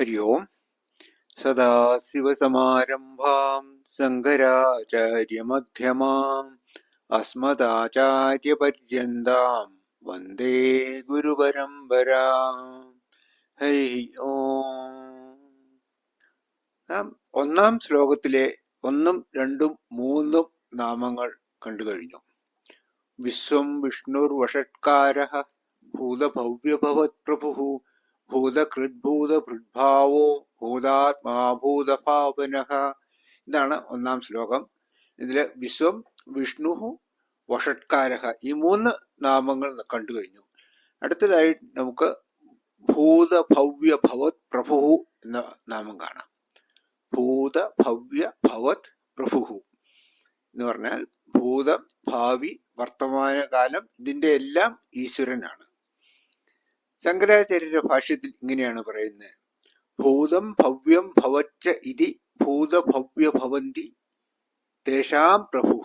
हरि ओम् सदाशिवसमारम्भाम् शङ्कराचार्यमध्यमाम् अस्मदाचार्यपर्यन्ताम् വന്ദേ ഗുരുപരമ്പര ഹരി ഓം നാം ഒന്നാം ശ്ലോകത്തിലെ ഒന്നും രണ്ടും മൂന്നും നാമങ്ങൾ കണ്ടു കഴിഞ്ഞു വിശ്വം വിഷ്ണുർ വഷട്കാര ഭൂതഭവ്യഭവത് പ്രഭു ഭൂതകൃദ്ഭൂതഭൃദ്ഭാവോ ഭൂതാത്മാ ഭൂതഭാവന ഇതാണ് ഒന്നാം ശ്ലോകം. ഇതിൽ വിശ്വം വിഷ്ണു വഷട്കാരഹ ഈ മൂന്ന് നാമങ്ങൾ കണ്ടു കഴിഞ്ഞു. അടുത്തതായി നമുക്ക് ഭൂതഭവ്യ ഭവത് പ്രഭു എന്ന നാമം കാണാം. ഭൂതഭവ്യ ഭവത് പ്രഭു എന്ന് പറഞ്ഞാൽ ഭൂതം ഭാവി വർത്തമാനകാലം ഇതിന്റെ എല്ലാം ഈശ്വരനാണ്. ശങ്കരാചാര്യരുടെ ഭാഷ്യത്തിൽ ഇങ്ങനെയാണ് പറയുന്നത് ഭൂതം ഭവ്യം ഭവച്ച ഇതി ഭൂതഭവ്യ ഭവന്തി തേഷാം പ്രഭു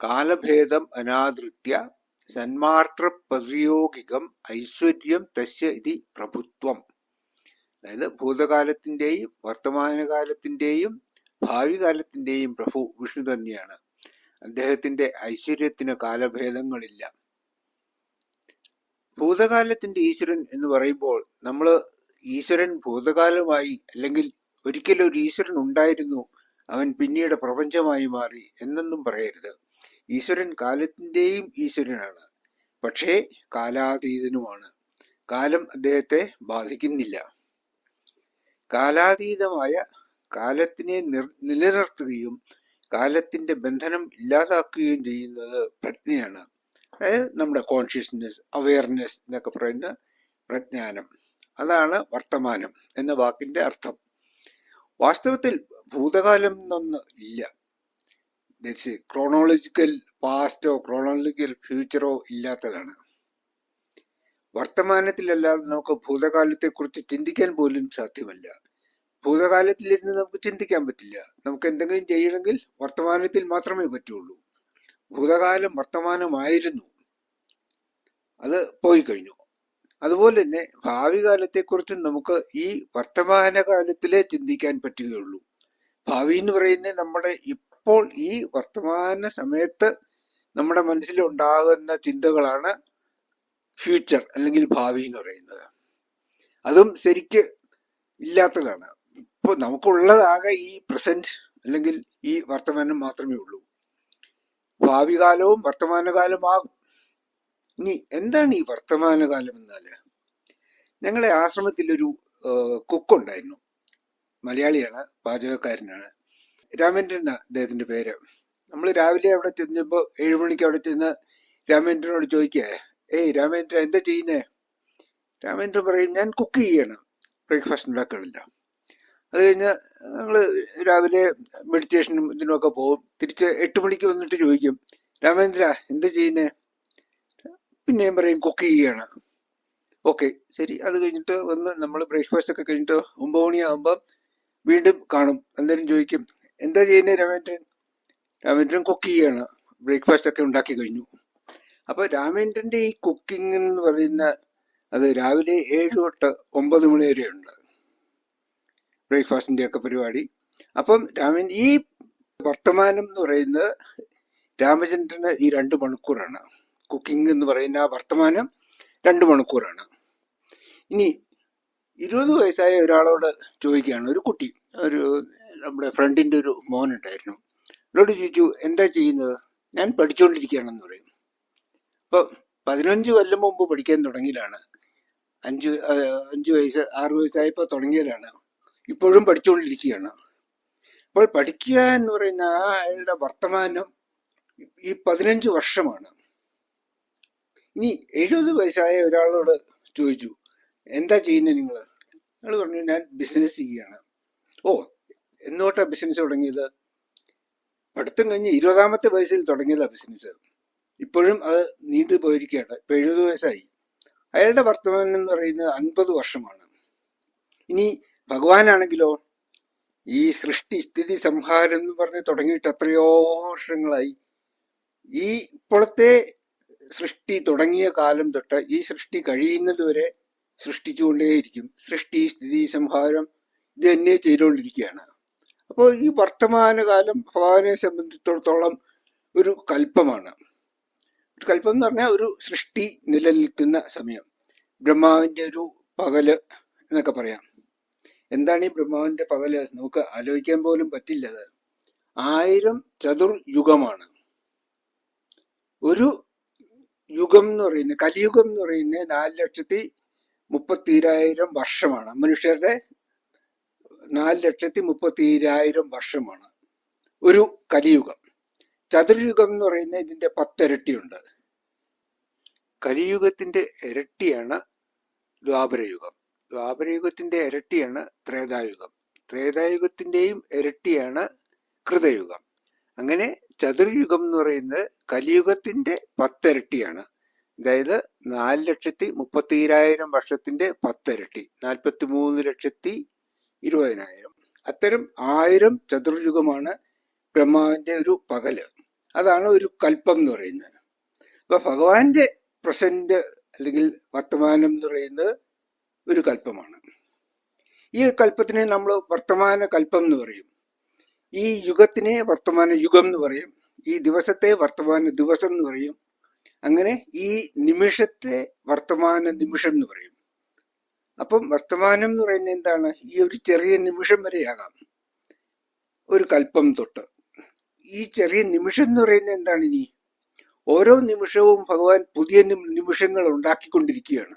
കാലഭേദം അനാദൃത്യ സന്മാത്ര പ്രതിയോഗികം ഐശ്വര്യം തസ്യ ഇതി പ്രഭുത്വം. അതായത് ഭൂതകാലത്തിന്റെയും വർത്തമാനകാലത്തിന്റെയും ഭാവി കാലത്തിന്റെയും പ്രഭു വിഷ്ണു തന്നെയാണ്. അദ്ദേഹത്തിന്റെ ഐശ്വര്യത്തിന് കാലഭേദങ്ങളില്ല. ഭൂതകാലത്തിന്റെ ഈശ്വരൻ എന്ന് പറയുമ്പോൾ നമ്മൾ ഈശ്വരൻ ഭൂതകാലമായി അല്ലെങ്കിൽ ഒരിക്കലും ഒരു ഈശ്വരൻ ഉണ്ടായിരുന്നു അവൻ പിന്നീട് പ്രപഞ്ചമായി മാറി എന്നൊന്നും പറയരുത്. ഈശ്വരൻ കാലത്തിന്റെയും ഈശ്വരനാണ്. പക്ഷേ കാലാതീതനുമാണ്. കാലം അദ്ദേഹത്തെ ബാധിക്കുന്നില്ല. കാലാതീതമായ കാലത്തിനെ നിർ- നിലനിർത്തുകയും കാലത്തിന്റെ ബന്ധനം ഇല്ലാതാക്കുകയും ചെയ്യുന്നത് പ്രജ്ഞയാണ്. അതായത് നമ്മുടെ കോൺഷ്യസ്നെസ് അവയർനെസ് എന്നൊക്കെ പറയുന്ന പ്രജ്ഞാനം. അതാണ് വർത്തമാനം എന്ന വാക്കിന്റെ അർത്ഥം. വാസ്തവത്തിൽ ഭൂതകാലം എന്നൊന്ന് ഇല്ല. ക്രോണോളജിക്കൽ പാസ്റ്റോ ക്രോണോളജിക്കൽ ഫ്യൂച്ചറോ ഇല്ലാത്തതാണ്. വർത്തമാനത്തിലല്ലാതെ നമുക്ക് ഭൂതകാലത്തെക്കുറിച്ച് ചിന്തിക്കാൻ പോലും സാധ്യമല്ല. ഭൂതകാലത്തിലിരുന്ന് നമുക്ക് ചിന്തിക്കാൻ പറ്റില്ല. നമുക്ക് എന്തെങ്കിലും ചെയ്യണമെങ്കിൽ വർത്തമാനത്തിൽ മാത്രമേ പറ്റുള്ളൂ. ഭൂതകാലം വർത്തമാനമായിരുന്നു. അത് പോയി കഴിഞ്ഞു അതുപോലെ തന്നെ ഭാവി കാലത്തെക്കുറിച്ച് നമുക്ക് ഈ വർത്തമാന കാലത്തിലേ ചിന്തിക്കാൻ പറ്റുകയുള്ളൂ. ഭാവി എന്ന് പറയുന്നത് നമ്മുടെ ഇപ്പോൾ ഈ വർത്തമാന സമയത്ത് നമ്മുടെ മനസ്സിൽ ഉണ്ടാകുന്ന ചിന്തകളാണ് ഫ്യൂച്ചർ അല്ലെങ്കിൽ ഭാവി എന്ന് പറയുന്നത്. അതും ശരിക്ക് ഇല്ലാത്തതാണ്. ഇപ്പോൾ നമുക്കുള്ളതാകെ ഈ പ്രസന്റ് അല്ലെങ്കിൽ ഈ വർത്തമാനം മാത്രമേ ഉള്ളൂ. ഭാവി കാലവും വർത്തമാനകാലമാകും. ഇനി എന്താണ് ഈ വർത്തമാനകാലം എന്നാൽ? ഞങ്ങളെ ആശ്രമത്തിൽ ഒരു കുക്കുണ്ടായിരുന്നു. മലയാളിയാണ് പാചകക്കാരനാണ്. രാമേന്ദ്രൻ അദ്ദേഹത്തിന്റെ പേര്. നമ്മൾ രാവിലെ അവിടെ ചെന്നപ്പോൾ ഏഴു മണിക്ക് അവിടെ ചെന്ന് രാമേന്ദ്രനോട് ചോദിക്കുക ഏയ് രാമേന്ദ്രൻ എന്താ ചെയ്യുന്നേ? രാമേന്ദ്രൻ പറയും ഞാൻ കുക്ക് ചെയ്യണം ബ്രേക്ക്ഫാസ്റ്റ് ഉണ്ടാക്കണില്ല. അത് കഴിഞ്ഞ് ഞങ്ങൾ രാവിലെ മെഡിറ്റേഷനും ഇതിനുമൊക്കെ പോകും. തിരിച്ച് എട്ട് മണിക്ക് വന്നിട്ട് ചോദിക്കും രാമേന്ദ്ര എന്താ ചെയ്യുന്നേ? പിന്നെയും പറയും കുക്ക് ചെയ്യാണ്. ഓക്കെ ശരി. അത് കഴിഞ്ഞിട്ട് വന്ന് നമ്മൾ ബ്രേക്ക്ഫാസ്റ്റ് ഒക്കെ കഴിഞ്ഞിട്ട് ഒമ്പത് മണിയാകുമ്പോൾ വീണ്ടും കാണും. അന്നേരം ചോദിക്കും. എന്താ ചെയ്യുന്നത് രാമേന്ദ്രൻ? രാമേന്ദ്രൻ കുക്ക് ചെയ്യാണ്. ബ്രേക്ക്ഫാസ്റ്റ് ഒക്കെ ഉണ്ടാക്കി കഴിഞ്ഞു. അപ്പൊ രാമേന്ദ്രന്റെ ഈ കുക്കിംഗ് എന്ന് പറയുന്ന അത് രാവിലെ ഏഴ് തൊട്ട് ഒമ്പത് മണി വരെ ഉണ്ട് ഒക്കെ പരിപാടി. അപ്പം രാമൻ ഈ വർത്തമാനം എന്ന് പറയുന്നത് രാമചന്ദ്രന് ഈ രണ്ട് മണിക്കൂറാണ്. കുക്കിംഗ് എന്ന് പറയുന്ന ആ വർത്തമാനം രണ്ട് മണിക്കൂറാണ്. ഇനി ഇരുപത് വയസ്സായ ഒരാളോട് ചോദിക്കുകയാണ് ഒരു കുട്ടി ഒരു നമ്മുടെ ഫ്രണ്ടിന്റെ ഒരു മോനുണ്ടായിരുന്നു. എന്നോട് ചോദിച്ചു എന്താ ചെയ്യുന്നത്? ഞാൻ പഠിച്ചുകൊണ്ടിരിക്കുകയാണെന്ന് പറയും. അപ്പോൾ പതിനഞ്ച് കൊല്ലം മുമ്പ് പഠിക്കാൻ തുടങ്ങിയതാണ്. അഞ്ച് അഞ്ച് വയസ്സ് ആറ് വയസ്സായപ്പോൾ തുടങ്ങിയതാണ്. ഇപ്പോഴും പഠിച്ചുകൊണ്ടിരിക്കുകയാണ് അപ്പോൾ പഠിക്കുക എന്ന് പറയുന്ന അയാളുടെ വർത്തമാനം ഈ പതിനഞ്ച് വർഷമാണ്. ഇനി എഴുപത് വയസ്സായ ഒരാളോട് ചോദിച്ചു എന്താ ചെയ്യുന്നത് നിങ്ങൾ നിങ്ങൾ പറഞ്ഞു ഞാൻ ബിസിനസ് ചെയ്യുകയാണ്. ഓ എന്നോട്ടാ ബിസിനസ് തുടങ്ങിയത്? പഠിത്തം കഴിഞ്ഞ് ഇരുപതാമത്തെ വയസ്സിൽ തുടങ്ങിയതാ ബിസിനസ് ഇപ്പോഴും അത് നീണ്ടു പോയിരിക്കുകയാണ്. ഇപ്പൊ എഴുപത് വയസ്സായി. അയാളുടെ വർത്തമാനം എന്ന് പറയുന്നത് അൻപത് വർഷമാണ്. ഇനി ഭഗവാനാണെങ്കിലോ ഈ സൃഷ്ടി സ്ഥിതി സംഹാരം എന്ന് പറഞ്ഞ് തുടങ്ങിയിട്ട് എത്രയോ വർഷങ്ങളായി. ഈ ഇപ്പോഴത്തെ സൃഷ്ടി തുടങ്ങിയ കാലം തൊട്ട് ഈ സൃഷ്ടി കഴിയുന്നതുവരെ സൃഷ്ടിച്ചുകൊണ്ടേയിരിക്കും. സൃഷ്ടി സ്ഥിതി സംഹാരം ഇത് തന്നെ ചെയ്തുകൊണ്ടിരിക്കുകയാണ്. അപ്പോൾ ഈ വർത്തമാനകാലം ഭഗവാനെ സംബന്ധിച്ചിടത്തോളം ഒരു കൽപ്പമാണ്. ഒരു കൽപ്പം എന്ന് പറഞ്ഞാൽ ഒരു സൃഷ്ടി നിലനിൽക്കുന്ന സമയം. ബ്രഹ്മാവിന്റെ ഒരു പകൽ എന്നൊക്കെ പറയാം. എന്താണ് ഈ ബ്രഹ്മാവിന്റെ പകൽ? നമുക്ക് ആലോചിക്കാൻ പോലും പറ്റില്ല അത്. ചതുർ യുഗമാണ് ഒരു യുഗം എന്ന് പറയുന്നത് കലിയുഗം എന്ന് പറയുന്നത് നാല് ലക്ഷത്തി മുപ്പത്തിരായിരം വർഷമാണ്. മനുഷ്യരുടെ നാല് ലക്ഷത്തി മുപ്പത്തിരായിരം വർഷമാണ് ഒരു കലിയുഗം. ചതുർയുഗം എന്ന് പറയുന്നത് ഇതിന്റെ പത്തിരട്ടിയുണ്ട്. കലിയുഗത്തിന്റെ ഇരട്ടിയാണ് ദ്വാപരയുഗം. ദ്വാപരയുഗത്തിന്റെ ഇരട്ടിയാണ് ത്രേതായുഗം. ത്രേതായുഗത്തിന്റെയും ഇരട്ടിയാണ് കൃതയുഗം. അങ്ങനെ ചതുർയുഗം എന്ന് പറയുന്നത് കലിയുഗത്തിന്റെ പത്തിരട്ടിയാണ്. അതായത് നാല് ലക്ഷത്തി മുപ്പത്തിരായിരം വർഷത്തിന്റെ പത്തിരട്ടി നാൽപ്പത്തി മൂന്ന് ലക്ഷത്തി ഇരുപതിനായിരം അത്തരം ആയിരം ചതുർയുഗമാണ് ബ്രഹ്മാവിന്റെ ഒരു പകൽ. അതാണ് ഒരു കൽപ്പം എന്ന് പറയുന്നത്. അപ്പൊ ഭഗവാന്റെ പ്രസന്റ് അല്ലെങ്കിൽ വർത്തമാനം എന്ന് പറയുന്നത് ഒരു കൽപ്പമാണ്. ഈ കൽപ്പത്തിനെ നമ്മൾ വർത്തമാന കൽപ്പം എന്ന് പറയും. ഈ യുഗത്തിനെ വർത്തമാന യുഗം എന്ന് പറയും. ഈ ദിവസത്തെ വർത്തമാന ദിവസം എന്ന് പറയും. അങ്ങനെ ഈ നിമിഷത്തെ വർത്തമാന നിമിഷം എന്ന് പറയും. അപ്പം വർത്തമാനം എന്ന് പറയുന്നത് എന്താണ്? ഈ ഒരു ചെറിയ നിമിഷം വരെയാകാം. ഒരു കൽപ്പം തൊട്ട്. ഈ ചെറിയ നിമിഷം എന്ന് പറയുന്നത് എന്താണ് ഇനി? ഓരോ നിമിഷവും ഭഗവാൻ പുതിയ നിമി- നിമിഷങ്ങൾ ഉണ്ടാക്കിക്കൊണ്ടിരിക്കുകയാണ്.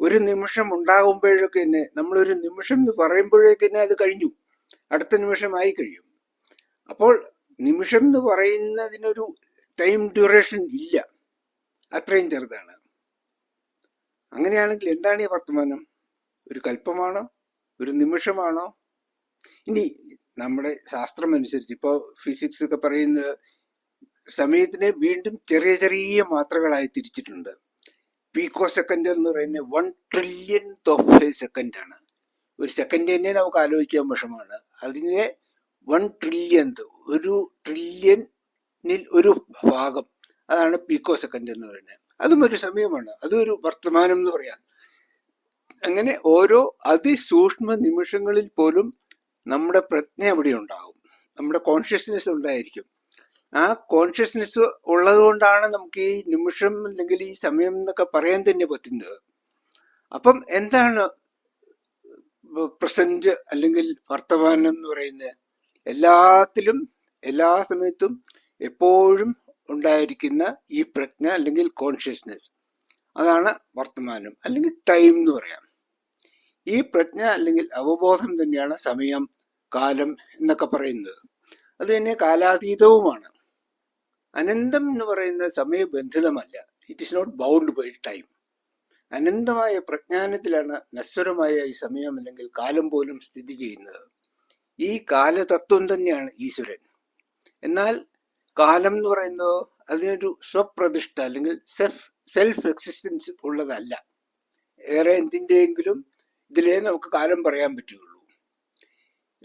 ഒരു നിമിഷം ഉണ്ടാകുമ്പോഴൊക്കെ തന്നെ നമ്മളൊരു നിമിഷം എന്ന് പറയുമ്പോഴേക്കന്നെ അത് കഴിഞ്ഞു. അടുത്ത നിമിഷമായി കഴിയും. അപ്പോൾ നിമിഷം എന്ന് പറയുന്നതിനൊരു ടൈം ഡ്യൂറേഷൻ ഇല്ല. അത്രയും ചെറുതാണ്. അങ്ങനെയാണെങ്കിൽ എന്താണ് ഈ വർത്തമാനം? ഒരു കൽപ്പമാണോ? ഒരു നിമിഷമാണോ? ഇനി നമ്മുടെ ശാസ്ത്രം അനുസരിച്ച് ഇപ്പോൾ ഫിസിക്സ് ഒക്കെ പറയുന്നത് സമയത്തിനെ വീണ്ടും ചെറിയ ചെറിയ മാത്രകളായി തിരിച്ചിട്ടുണ്ട്. പീക്കോ സെക്കൻഡ് എന്ന് പറയുന്നത് one trillion of a second ആണ്. ഒരു സെക്കൻഡ് തന്നെ നമുക്ക് ആലോചിക്കാൻ വിഷമാണ് അതിനെ വൺ ട്രില്യൻത് ഒരു ട്രില്യനിൽ ഒരു ഭാഗം. അതാണ് പീക്കോ സെക്കൻഡ് എന്ന് പറയുന്നത്. അതും ഒരു സമയമാണ്. അതും ഒരു വർത്തമാനം എന്ന് പറയാം. അങ്ങനെ ഓരോ അതിസൂക്ഷ്മ നിമിഷങ്ങളിൽ പോലും നമ്മുടെ പ്രജ്ഞ അവിടെ ഉണ്ടാകും നമ്മുടെ കോൺഷ്യസ്നെസ് ഉണ്ടായിരിക്കും. ആ കോൺഷ്യസ്നെസ് ഉള്ളതുകൊണ്ടാണ് നമുക്ക് ഈ നിമിഷം അല്ലെങ്കിൽ ഈ സമയം എന്നൊക്കെ പറയാൻ തന്നെ പറ്റുന്നത്. അപ്പം എന്താണ് പ്രസന്റ് അല്ലെങ്കിൽ വർത്തമാനം എന്ന് പറയുന്നത് എല്ലാത്തിലും എല്ലാ സമയത്തും എപ്പോഴും ഉണ്ടായിരിക്കുന്ന ഈ പ്രജ്ഞ അല്ലെങ്കിൽ കോൺഷ്യസ്നെസ് അതാണ് വർത്തമാനം അല്ലെങ്കിൽ ടൈം എന്ന് പറയാം. ഈ പ്രജ്ഞ അല്ലെങ്കിൽ അവബോധം തന്നെയാണ് സമയം കാലം എന്നൊക്കെ പറയുന്നത്. അത് തന്നെ കാലാതീതവുമാണ്. അനന്തം എന്ന് പറയുന്നത് സമയബന്ധിതമല്ല. It is not bound by time അനന്തമായ പ്രജ്ഞാനത്തിലാണ് നശ്വരമായ ഈ സമയം അല്ലെങ്കിൽ കാലം പോലും സ്ഥിതി ചെയ്യുന്നത്. ഈ കാലതത്വം തന്നെയാണ് ഈശ്വരൻ. എന്നാൽ കാലം എന്ന് പറയുന്നത് അതിനൊരു സ്വപ്രതിഷ്ഠ അല്ലെങ്കിൽ സെൽഫ് സെൽഫ് എക്സിസ്റ്റൻസ് ഉള്ളതല്ല. ഏറെ എന്തിന്റെയെങ്കിലും ഇതിലേ നമുക്ക് കാലം പറയാൻ പറ്റുകയുള്ളൂ.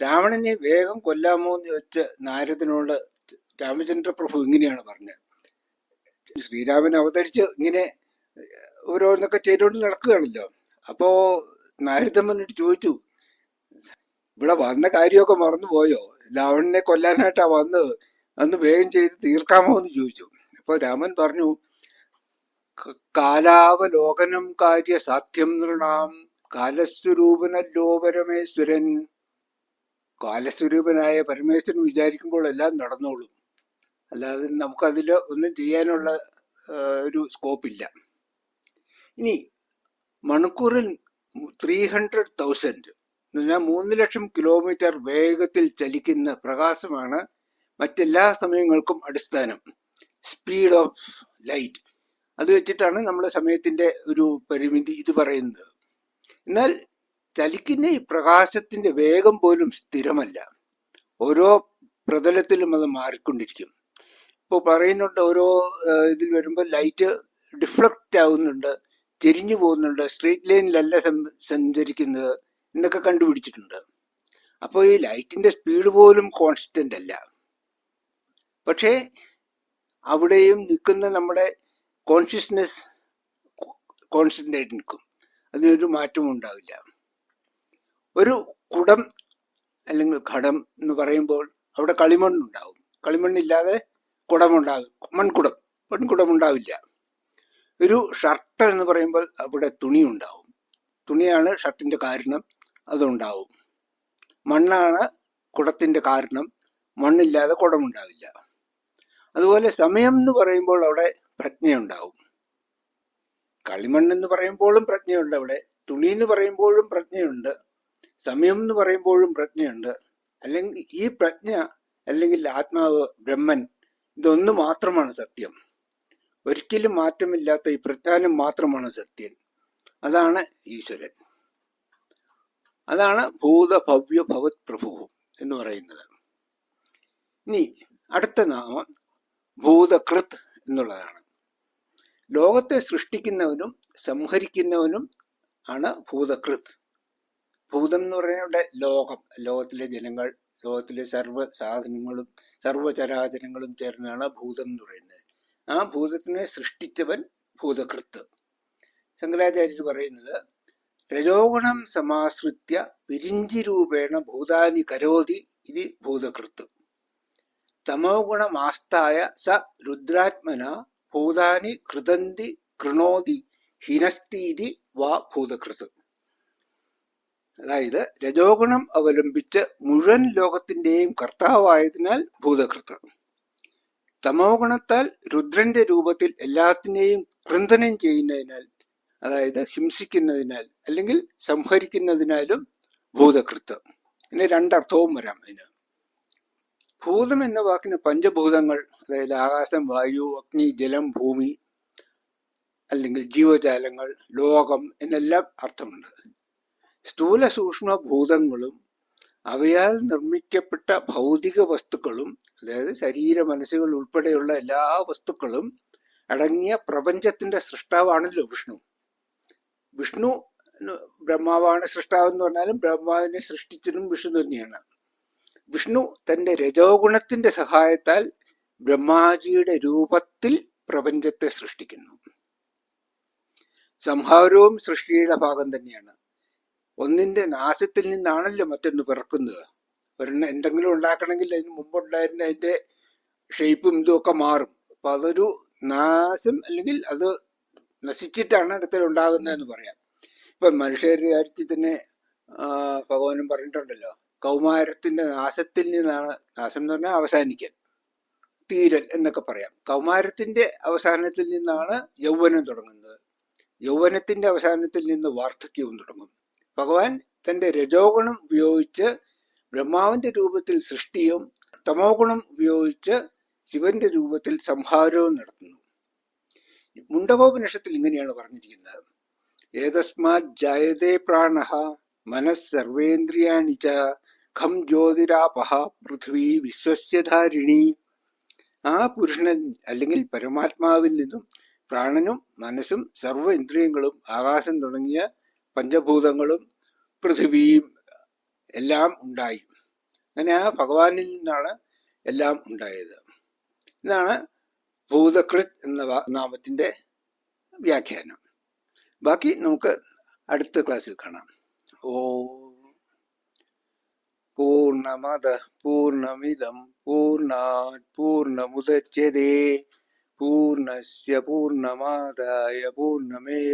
രാവണനെ വേഗം കൊല്ലാമോ എന്ന് ചോദിച്ച നാരദനോട് രാമചന്ദ്ര പ്രഭു ഇങ്ങനെയാണ് പറഞ്ഞത്. ശ്രീരാമൻ അവതരിച്ച് ഇങ്ങനെ ഓരോന്നൊക്കെ ചെയ്തുകൊണ്ട് നടക്കുകയാണല്ലോ. അപ്പോ നാരദൻ വന്നിട്ട് ചോദിച്ചു ഇവിടെ വന്ന കാര്യമൊക്കെ മറന്നുപോയോ? രാവണനെ കൊല്ലാനായിട്ടാ വന്നത്. അന്ന് വേഗം ചെയ്ത് തീർക്കാമോ? എന്ന് ചോദിച്ചു. അപ്പൊ രാമൻ പറഞ്ഞു "ക- കാലാവലോകനം കാര്യ സാധ്യം നൃണാം. കാലസ്വരൂപനല്ലോ പരമേശ്വരൻ കാലസ്വരൂപനായ പരമേശ്വരൻ വിചാരിക്കുമ്പോൾ എല്ലാം നടന്നോളും. അല്ലാതെ നമുക്കതിൽ ഒന്നും ചെയ്യാനുള്ള ഒരു സ്കോപ്പില്ല. ഇനി മണിക്കൂറിൽ ത്രീ ഹൺഡ്രഡ് തൗസൻഡ് എന്ന് പറഞ്ഞാൽ മൂന്ന് ലക്ഷം കിലോമീറ്റർ വേഗത്തിൽ ചലിക്കുന്ന പ്രകാശമാണ് മറ്റെല്ലാ സമയങ്ങൾക്കും അടിസ്ഥാനം. സ്പീഡ് ഓഫ് ലൈറ്റ് അത് വെച്ചിട്ടാണ് നമ്മുടെ സമയത്തിന്റെ ഒരു പരിമിതി ഇത് പറയുന്നത്. എന്നാൽ ചലിക്കുന്ന ഈ പ്രകാശത്തിന്റെ വേഗം പോലും സ്ഥിരമല്ല. ഓരോ പ്രതലത്തിലും അത് മാറിക്കൊണ്ടിരിക്കും. ഇപ്പോൾ പറയുന്നുണ്ട് ഓരോ ഇതിൽ വരുമ്പോൾ ലൈറ്റ് ഡിഫ്ലക്റ്റ് ആവുന്നുണ്ട്. തിരിഞ്ഞു പോകുന്നുണ്ട്. സ്ട്രീറ്റ് ലൈനിലല്ല സഞ്ചരിക്കുന്നത് എന്നൊക്കെ കണ്ടുപിടിച്ചിട്ടുണ്ട്. അപ്പോൾ ഈ ലൈറ്റിന്റെ സ്പീഡ് പോലും കോൺസ്റ്റന്റ് അല്ല. പക്ഷേ അവിടെയും നിൽക്കുന്ന നമ്മുടെ കോൺഷ്യസ്നെസ് കോൺസ്റ്റന്റ് ആയിട്ട് നിൽക്കും. അതിനൊരു മാറ്റവും ഉണ്ടാവില്ല. ഒരു കുടം അല്ലെങ്കിൽ ഘടം എന്ന് പറയുമ്പോൾ അവിടെ കളിമണ്ണുണ്ടാവും കളിമണ്ണില്ലാതെ കുടമുണ്ടാകും മൺകുടം മൺകുടം ഉണ്ടാവില്ല ഒരു ഷർട്ട് എന്ന് പറയുമ്പോൾ അവിടെ തുണി ഉണ്ടാവും തുണിയാണ് ഷർട്ടിന്റെ കാരണം അതുണ്ടാവും. മണ്ണാണ് കുടത്തിന്റെ കാരണം മണ്ണില്ലാതെ കുടമുണ്ടാവില്ല. അതുപോലെ സമയം എന്ന് പറയുമ്പോൾ അവിടെ പ്രജ്ഞയുണ്ടാവും. കളിമണ്ണ് എന്ന് പറയുമ്പോഴും പ്രജ്ഞയുണ്ട് അവിടെ. തുണി എന്ന് പറയുമ്പോഴും പ്രജ്ഞയുണ്ട്. സമയം എന്ന് പറയുമ്പോഴും പ്രജ്ഞയുണ്ട്. അല്ലെങ്കിൽ ഈ പ്രജ്ഞ അല്ലെങ്കിൽ ആത്മാവ് ബ്രഹ്മൻ ഇതൊന്നു മാത്രമാണ് സത്യം. ഒരിക്കലും മാറ്റമില്ലാത്ത ഈ പ്രജ്ഞാനം മാത്രമാണ് സത്യം അതാണ് ഈശ്വരൻ. അതാണ് ഭൂത ഭവ്യ ഭവത് പ്രഭു എന്ന് പറയുന്നത്. ഇനി അടുത്ത നാമം ഭൂതകൃത് എന്നുള്ളതാണ്. ലോകത്തെ സൃഷ്ടിക്കുന്നവനും സംഹരിക്കുന്നവനും ആണ് ഭൂതകൃത്. ഭൂതം എന്ന് പറയുന്നത് ലോകം ലോകത്തിലെ ജനങ്ങൾ ലോകത്തിലെ സർവ സാധനങ്ങളും സർവചരാചരങ്ങളും ചേർന്നാണ് ഭൂതം എന്ന് പറയുന്നത്. ആ ഭൂതത്തിനെ സൃഷ്ടിച്ചവൻ ഭൂതകൃത്ത്. ശങ്കരാചാര്യർ പറയുന്നത് രജോഗുണം സമാശ്രിത്യ വിരിഞ്ചി രൂപേണ ഭൂതാനി കരോതി ഇത് ഭൂതകൃത്ത്. തമോ ഗുണമാസ്തായ സ രുദ്രാത്മന ഭൂതാനി കൃതന്തി കൃണോതി ഹിനസ്തീതി വാ ഭൂതകൃത്ത്. അതായത് രജോഗുണം അവലംബിച്ച് മുഴുവൻ ലോകത്തിന്റെയും കർത്താവായതിനാൽ ഭൂതകൃത്ത്. തമോ ഗുണത്താൽ രുദ്രന്റെ രൂപത്തിൽ എല്ലാത്തിനെയും കൃന്ദനം ചെയ്യുന്നതിനാൽ അതായത് ഹിംസിക്കുന്നതിനാൽ അല്ലെങ്കിൽ സംഹരിക്കുന്നതിനാലും ഭൂതകൃത്ത് ഇനി രണ്ടർത്ഥവും വരാം അതിന്. ഭൂതം എന്ന വാക്കിന് പഞ്ചഭൂതങ്ങൾ അതായത് ആകാശം വായു അഗ്നി ജലം ഭൂമി അല്ലെങ്കിൽ ജീവജാലങ്ങൾ ലോകം എന്നെല്ലാം അർത്ഥമുണ്ട്. സ്ഥൂല സൂക്ഷ്മ ഭൂതങ്ങളും അവയാൽ നിർമ്മിക്കപ്പെട്ട ഭൗതിക വസ്തുക്കളും അതായത് ശരീര മനസ്സുകൾ ഉൾപ്പെടെയുള്ള എല്ലാ വസ്തുക്കളും അടങ്ങിയ പ്രപഞ്ചത്തിന്റെ സൃഷ്ടാവാണല്ലോ വിഷ്ണു. വിഷ്ണു ബ്രഹ്മാവാണ് സൃഷ്ടാവ് എന്ന് പറഞ്ഞാലും ബ്രഹ്മാവിനെ സൃഷ്ടിച്ചതും വിഷ്ണു തന്നെയാണ്. വിഷ്ണു തന്റെ രജോഗുണത്തിന്റെ സഹായത്താൽ ബ്രഹ്മാജിയുടെ രൂപത്തിൽ പ്രപഞ്ചത്തെ സൃഷ്ടിക്കുന്നു. സംഹാരവും സൃഷ്ടിയുടെ ഭാഗം തന്നെയാണ്. ഒന്നിന്റെ നാശത്തിൽ നിന്നാണല്ലോ മറ്റൊന്ന് പിറക്കുന്നത്. ഒരെണ്ണം എന്തെങ്കിലും ഉണ്ടാക്കണമെങ്കിൽ അതിന് മുമ്പുണ്ടായിരുന്ന അതിന്റെ ഷേപ്പും ഇതും ഒക്കെ മാറും. അപ്പൊ അതൊരു നാശം അല്ലെങ്കിൽ അത് നശിച്ചിട്ടാണ് അടുത്തത് ഉണ്ടാകുന്നതെന്ന് പറയാം. ഇപ്പൊ മനുഷ്യരുടെ കാര്യത്തിൽ തന്നെ ഭഗവാനും പറഞ്ഞിട്ടുണ്ടല്ലോ കൗമാരത്തിന്റെ നാശത്തിൽ നിന്നാണ് നാശം എന്ന് പറഞ്ഞാൽ അവസാനിക്കൽ തീരൽ എന്നൊക്കെ പറയാം. കൗമാരത്തിന്റെ അവസാനത്തിൽ നിന്നാണ് യൗവനം തുടങ്ങുന്നത്. യൗവനത്തിന്റെ അവസാനത്തിൽ നിന്ന് വാർദ്ധക്യവും തുടങ്ങും. ഭഗവാൻ തന്റെ രജോഗുണം ഉപയോഗിച്ച് ബ്രഹ്മാവിന്റെ രൂപത്തിൽ സൃഷ്ടിയും തമോ ഗുണം ഉപയോഗിച്ച് ശിവന്റെ രൂപത്തിൽ സംഹാരവും നടത്തുന്നു. മുണ്ടകോപനിഷത്തിൽ ഇങ്ങനെയാണ് പറഞ്ഞിരിക്കുന്നത്. ഏതസ്മാത് ജായതേ പ്രാണ മനസ്സർവേന്ദ്രിയാണി ച ഖം ജ്യോതിരാപഹ പൃഥ്വി വിശ്വസ്യധാരിണി ആ പുരുഷനൻ അല്ലെങ്കിൽ പരമാത്മാവിൽ നിന്നും പ്രാണനും മനസ്സും സർവ ഇന്ദ്രിയങ്ങളും ആകാശം തുടങ്ങിയ പഞ്ചഭൂതങ്ങളും പൃഥിവിയും എല്ലാം ഉണ്ടായി. അങ്ങനെ ആ ഭഗവാനിൽ നിന്നാണ് എല്ലാം ഉണ്ടായത്. ഇതാണ് ഭൂതകൃത് എന്ന നാമത്തിന്റെ വ്യാഖ്യാനം. ബാക്കി നമുക്ക് അടുത്ത ക്ലാസ്സിൽ കാണാം. ഓ പൂർണമത പൂർണമിതം പൂർണാ പൂർണമുദച്യതേ പൂർണസ്യ പൂർണമാതായ പൂർണമേവാവശിഷ്യതേ